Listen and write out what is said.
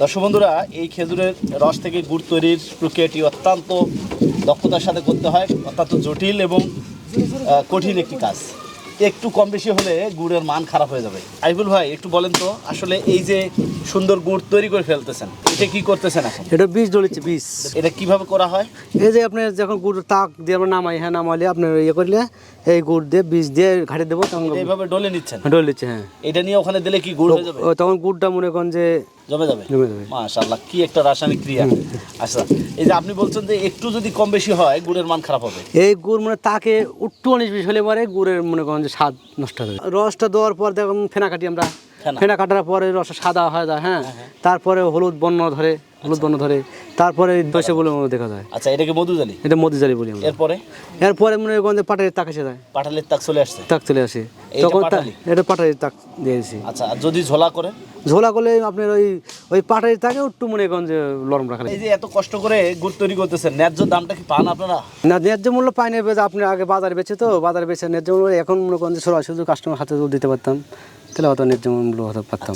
দর্শক বন্ধুরা এই খেজুরের রস থেকে গুড় তৈরির প্রক্রিয়াটি অত্যন্ত দক্ষতার সাথে করতে হয় অত্যন্ত জটিল এবং কঠিন একটি কাজ। একটু কম বেশি হলে গুড়ের মান খারাপ হয়ে যাবে। আইবুল ভাই একটু বলেন তো আসলে এই যে সুন্দর গুড় তৈরি করে ফেলতেছেন এটা কি করতেছেন এখন? এটা বীজ ডলিচ্ছে বীজ। এটা কীভাবে করা হয়? এই যে আপনার যখন গুড় তাক দিয়ে আমরা নামাই হ্যাঁ নামাইলে আপনার ইয়ে করলে এই গুড় দিয়ে বীজ দিয়ে ঘাটে দেবো তখন এইভাবে ডলে নিচ্ছেন? ডলে নিচ্ছে হ্যাঁ। এটা নিয়ে ওখানে দিলে কি গুড় হয়ে যাবে? তখন গুড়টা মনে করেন যে জমে যাবে? মাশাআল্লাহ কি একটা রাসায়নিক ক্রিয়া। আচ্ছা এই যে আপনি বলছেন যে একটু যদি কম বেশি হয় গুড়ের মান খারাপ হবে। এই গুড় মানে তাকে উট্টু অনেক বেশি হলে পরে গুড়ের মনে করেন যে স্বাদ নষ্ট হবে। রসটা দেওয়ার পর দেখুন ফেনা কাটি আমরা। ফেনা। ফেনা কাটার পরে রসটা সাদা হয়ে যায় হ্যাঁ। তারপরে হলুদ বন্য ধরে হলুদ বর্ণ ধরে তারপরে দশে বলে দেখা যায়। আচ্ছা এটাকে মধুজালি? এটা মধুজালি বলি আমরা। এরপরে? এরপরে মনে করেন যে পাটারি তাক এসে যায়। পাঠালের তাক চলে আসছে? তাক চলে আসে। তখন? এটা পাটারি তাক দিয়ে দিছি আচ্ছা যদি ঝোলা করে ঝোলা করলে আপনার ওই ওই পাটারি তাকে একটু মনে করেন যে লরম রাখা এই যে এত কষ্ট করে গুড় তৈরি করতেছেন ন্যায্য দামটা কি পান আপনারা? না ন্যায্য মূল্য পাই না আপনি আগে বাজারে বেচে তো বাজারে বেচে ন্যায্য মূল্য এখন মনে করেন যে সরাসরি কাস্টমার হাতে দিতে পারতাম তাহলে হয়তো ন্যায্য মূল্য হতে পারতাম।